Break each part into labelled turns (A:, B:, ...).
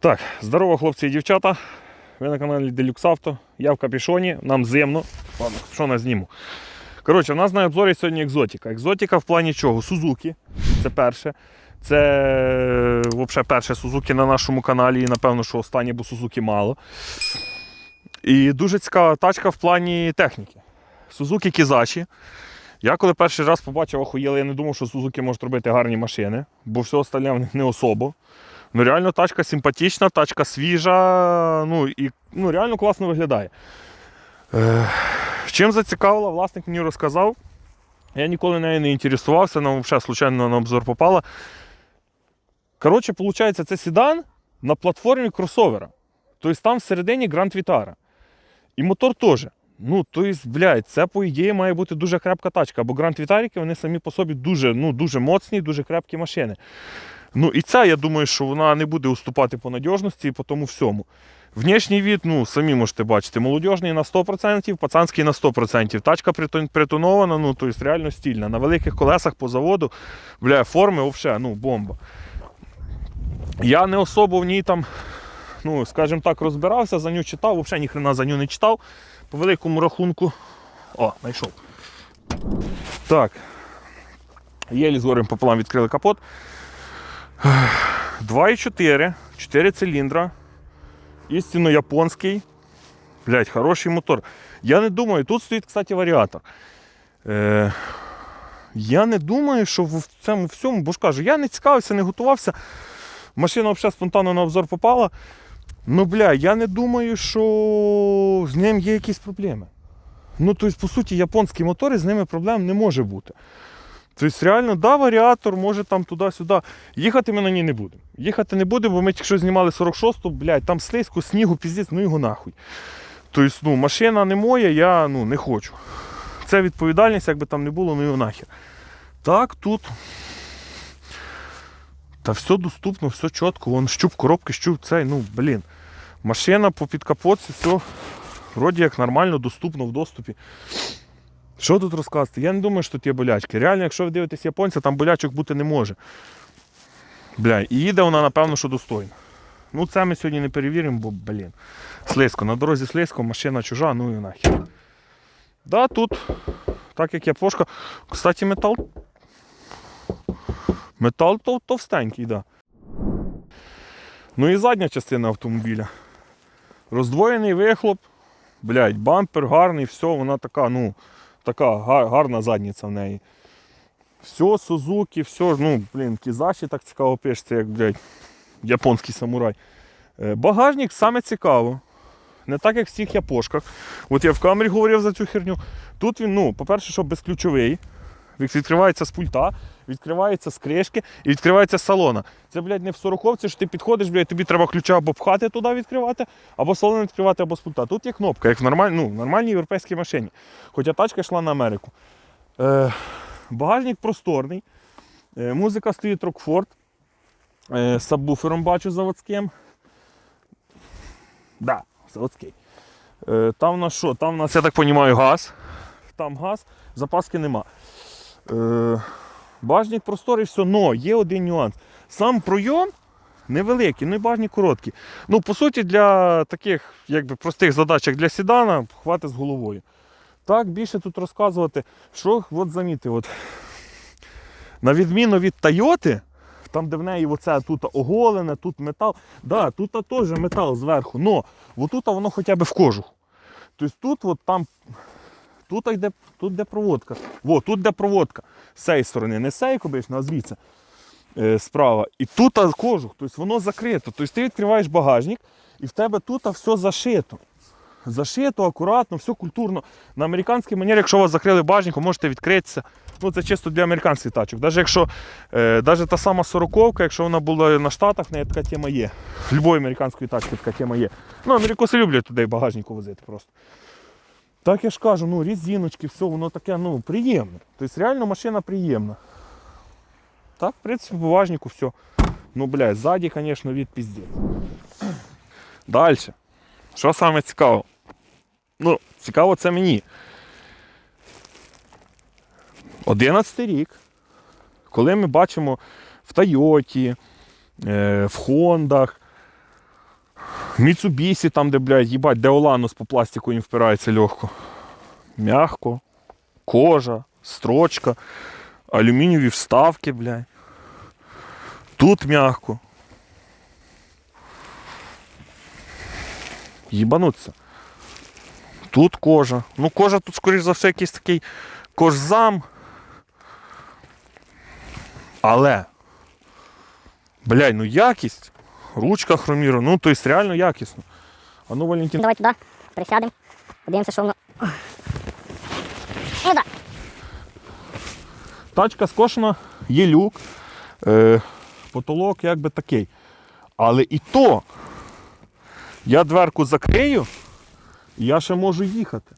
A: Так, здорово, хлопці і дівчата. Ви на каналі Deluxe Auto. Я в капюшоні, нам зимно. Ладно, капюшона зніму. Коротше, у нас на обзорі сьогодні екзотика. Екзотика в плані чого? Сузуки. Це перше. Це взагалі перше Сузуки на нашому каналі. І напевно, що останнє, бо Сузуки мало. І дуже цікава тачка в плані техніки. Сузуки Кізачі. Я коли перший раз побачив охуєли, я не думав, що Сузуки можуть робити гарні машини, бо все остальне в них не особо. Ну, реально тачка симпатична, тачка свіжа, ну і ну, реально класно виглядає. Е, чим зацікавила, власник мені розказав. Я ніколи нею не інтересувався, нам взагалі случайно на обзор попала. Коротше, виходить, це седан на платформі кросовера. Тобто там всередині Grand Vitara. І мотор теж. Ну, тобто, блядь, це, по ідеї, має бути дуже крепка тачка. Бо Grand Вітаріки вони самі по собі дуже, ну, дуже моцні, дуже крепкі машини. Ну і ця, я думаю, що вона не буде уступати по надіжності і по тому всьому. Внешній від, ну, самі можете бачити, молодіжний на 100%, пацанський на 100%. Тачка притонована, ну, тобто реально стільна. На великих колесах по заводу, бля, форми взагалі, ну, бомба. Я не особо в ній там, ну, скажімо так, розбирався, за ню читав, взагалі ніхрена за ню не читав. По великому рахунку. О, знайшов. Так. Єлі з горем пополам відкрили капот. 2,4, 4 циліндра. Істинно японський. Блять, хороший мотор. Я не думаю, тут стоїть, кстати, варіатор. Е, я не думаю, що в цьому всьому, бо ж кажу, я не цікавився, не готувався. Машина взагалі спонтанно на обзор попала. Ну, бля, я не думаю, що з ним є якісь проблеми. Ну, тобто, по суті, японські мотори з ними проблем не може бути. Тобто, реально, да, варіатор, може там туди-сюди. Їхати ми на ній не будемо. Їхати не будемо, бо ми тільки що знімали 46-ту, блядь, там слизько, снігу, піздець, ну його нахуй. Тобто, ну, машина не моя, я ну, не хочу. Це відповідальність, як би там не було, ну його нахер. Так, тут. Та все доступно, все чітко. Вон щуп коробки, щуп цей, ну, блін. Машина по підкапотці, все вроді як нормально, доступно в доступі. Що тут розказати? Я не думаю, що тут є болячки. Реально, якщо ви дивитесь японця, там болячок бути не може. Бля, і їде вона, напевно, що достойна. Ну, це ми сьогодні не перевіримо, бо, блін. Слизько. На дорозі слизько, машина чужа, ну і нахер. Да, тут, так як япошка. Кстати, метал. Метал тов- товстенький, да. Ну і задня частина автомобіля. Роздвоєний вихлоп. Блять, бампер гарний, все, вона така, ну, така гарна задниця в неї. Все, Сузуки, все, ну, блін, кізаші так цікаво пишеться, як, блядь, японський самурай. Е, Багажник саме цікаво. Не так, як в всіх япошках. От я в камері говорив за цю херню. Тут він, ну, по-перше, що безключовий. Від- Відкривається з пульта, відкривається з кришки і відкривається з салона. Це, блядь, не в сороковці, що ти підходиш, блядь, тобі треба ключа або пхати туди відкривати, або салон відкривати, або з пульта. Тут є кнопка, як в нормаль... ну, нормальній європейській машині. Хоча тачка йшла на Америку. Е, багажник просторний. Е, музика стоїть Рокфорд. Е, сабвуфером бачу заводським. Да, заводський. Е, там у нас що? Там у нас, я так розумію, газ. Там газ, запаски нема. Е, Бажник просторий, все, но є один нюанс. Сам пройом невеликий, ну і бажник короткий. Ну, по суті, для таких якби, простих задач, як для седана, хватить з головою. Так, більше тут розказувати, що от замітив, от, на відміну від Тойоти, там, де в неї оце тут оголене, тут метал. Да, тут теж метал зверху, но отут воно хоча б в кожух. Тобто тут, от, там Тут йде, тут де проводка. Во, тут де проводка. З цієї сторони, не з цієї кобичної, а звідси е, справа. І тут кожух, тобто воно закрито. Тобто ти відкриваєш багажник і в тебе тут все зашито. Зашито, акуратно, все культурно. На американській манері, якщо у вас закрили багажник, ви можете відкритися. Ну, це чисто для американських тачок. Навіть якщо е, навіть та сама сороковка, якщо вона була на Штатах, в неї така тема є. Любої американської тачки така тема є. Ну, америкоси люблять туди багажнику возити просто. Так я ж кажу, ну різиночки, все, воно таке, ну, приємне. Тобто реально машина приємна. Так, в принципі, по важнику все. Ну, блядь, ззаді, звісно, від піздець. Далі. Що саме цікаво? Ну, цікаво це мені. 11 рік, коли ми бачимо в Тойоті, е, в Хондах, Міцубісі там, де, блядь, їбать, де Оланус по пластику їм впирається легко. Мягко, кожа, строчка, алюмінієві вставки, блядь. Тут мягко. Їбануться. Тут кожа. Ну, кожа тут, скоріш за все, якийсь такий кожзам. Але. Блядь, ну якість. Ручка хромірована, ну, то есть реально якісно. А ну, Валентин,
B: Давай туди, присядемо, подивимося, що воно. Ну так.
A: тачка скошена, є люк, е, потолок якби такий. Але і то я дверку закрию, і я ще можу їхати.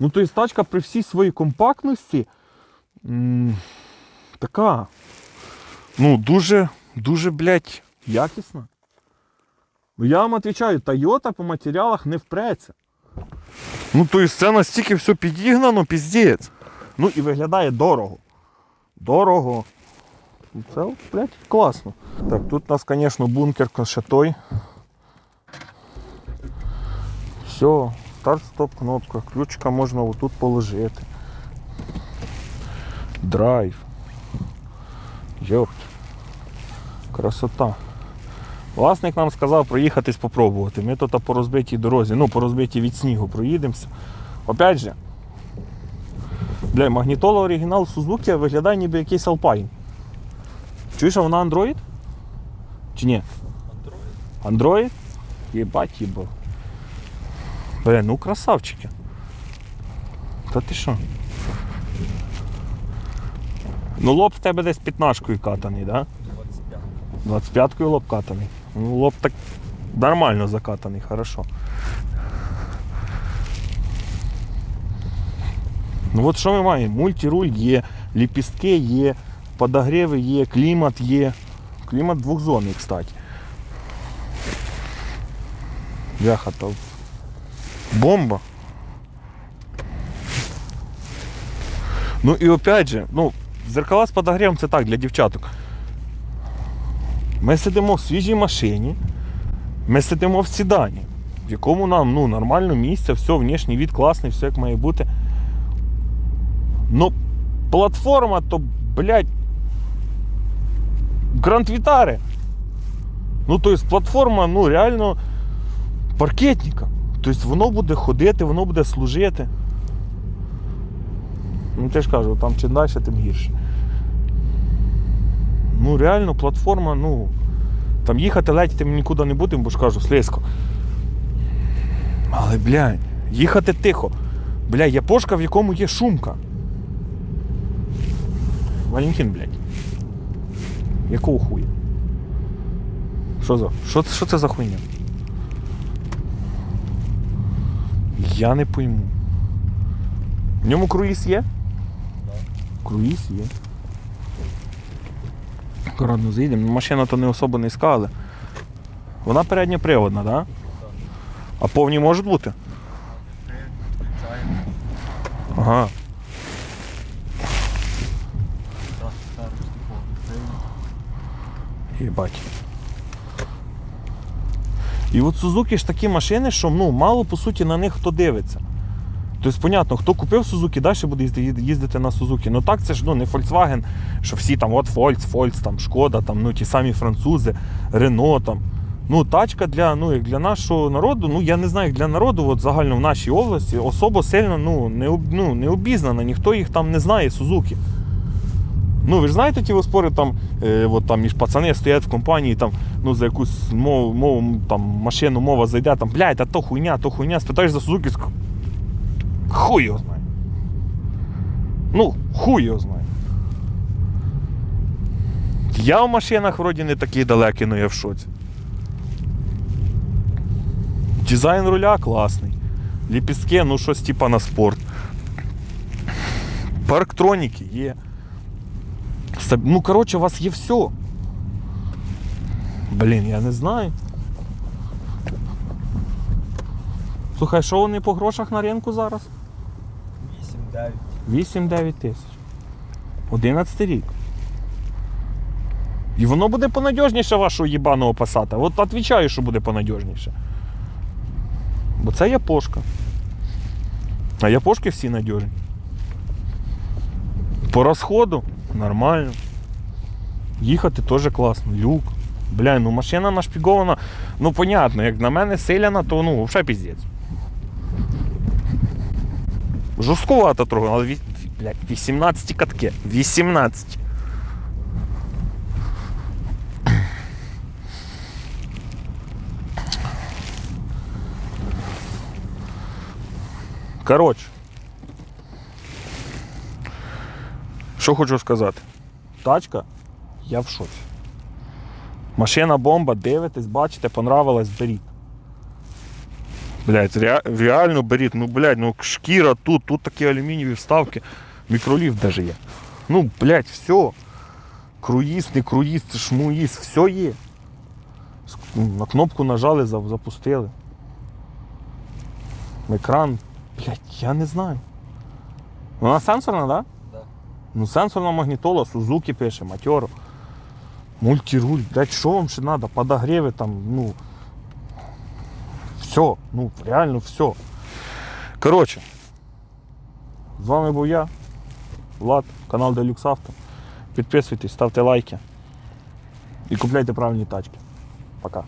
A: Ну, тобто тачка при всій своїй компактності м, така. Ну, дуже, дуже, блядь, якісна. Ну, я вам відповідаю, Toyota по матеріалах не впреться. Ну, тобто це настільки все підігнано, піздець. Ну і виглядає дорого. Дорого. Ну, Це, блядь, класно. Так, тут у нас, звісно, бункер той. Все, старт-стоп кнопка. Ключика можна отут положити. Драйв. Йопт. Красота. Власник нам сказав проїхатись попробувати. Ми тут по розбитій дорозі, ну по розбитій від снігу проїдемося. Опять же, Бля, магнітола оригінал Suzuki виглядає ніби якийсь Alpine. Чуєш, а вона Android? Чи ні? Android. Android? Єбать їбо. Бля, ну красавчики. Та ти що? Ну лоб в тебе десь 15-кою катаний, да? 25-кою лоб катаний. Ну лоб так нормально закатаний, хорошо. Ну от що ми маємо? Мультируль є, ліпістки є, подогріви є, клімат є. Клімат двохзонний, кстати. Бляха бомба. Ну і опять же, ну, зеркала з подогрівом це так для дівчаток. Ми сидимо в свіжій машині, ми сидимо в сідані, в якому нам ну, нормально місце, все, внешній від класний, все як має бути. Ну, платформа то, блядь, Гранд Вітари. Ну, то есть платформа, ну, реально паркетника. Тобто воно буде ходити, воно буде служити. Ну, я ж кажу, там чим далі, тим гірше. Ну, реально, платформа, ну. Там їхати ледь ми нікуди не будемо, бо ж кажу, слизько. Але, блядь, їхати тихо. Бля, є пошка, в якому є шумка. Валентин, блядь. Якого хуя? Що за? Що, що це за хуйня? Я не пойму. В ньому круїз є? Круїз є. Акуратно заїдемо. Машина то не особо не але Вона передньоприводна, так? А повні можуть бути? Ага. Єбать. І от Suzuki ж такі машини, що ну, мало по суті на них хто дивиться. Тобто, понятно, хто купив Suzuki, далі буде їздити на Suzuki. Ну так це ж ну, не Volkswagen, що всі там от Volks, Volks, там, Шкода, там, ну, ті самі французи, Renault. Там. Ну, тачка для, ну, як для нашого народу, ну я не знаю, як для народу, от загально в нашій області, особо сильно ну, не, ну, не обізнана, ніхто їх там не знає, Suzuki. Ну, ви ж знаєте ті спори, там, е, от, там між пацани стоять в компанії, там, ну, за якусь мову, мову там, машину мова зайде, там, блядь, а то хуйня, то хуйня, спитаєш за Сузуки. Хуй його знає. Ну, хуй його знає. Я в машинах вроді не такий далекий, але я в шоці. Дизайн руля класний. Ліпістки, ну щось типа на спорт. Парктроніки є. Ну, коротше, у вас є все. Блін, я не знаю. Слухай, що вони по грошах на ринку зараз?
C: 8-9.
A: 8-9 тисяч. 11 рік. І воно буде понадіжніше вашого їбаного пасата. От відповідаю, що буде понадіжніше. Бо це япошка. А япошки всі надіжні. По розходу нормально. Їхати теж класно. Люк. Бля, ну машина нашпігована. Ну, понятно, як на мене силяна, то ну, взагалі піздець. Жорсткувато трохи, але блядь, 18 катки. 18. Коротше. Що хочу сказати? Тачка, я в шоці. Машина бомба, дивитесь, бачите, понравилась, беріть. Блять, ре, реально беріть. Ну, блядь, ну шкіра тут, тут такі алюмінієві вставки. Мікроліфт даже є. Ну, блядь, все. Круїз, не круїз, шмуїз, все є. Ну, На кнопку нажали, запустили. Екран, блядь, я не знаю. Вона сенсорна, так? Да?
C: Да.
A: Ну, сенсорна магнітола, Сузуки пише, матьоро. Мультируль, блядь, що вам ще треба? Подогріви там, ну. Все, ну, реально все. Коротше, з вами був я, Влад, канал Deluxe Auto. Підписуйтесь, ставте лайки і купляйте правильні тачки. Пока.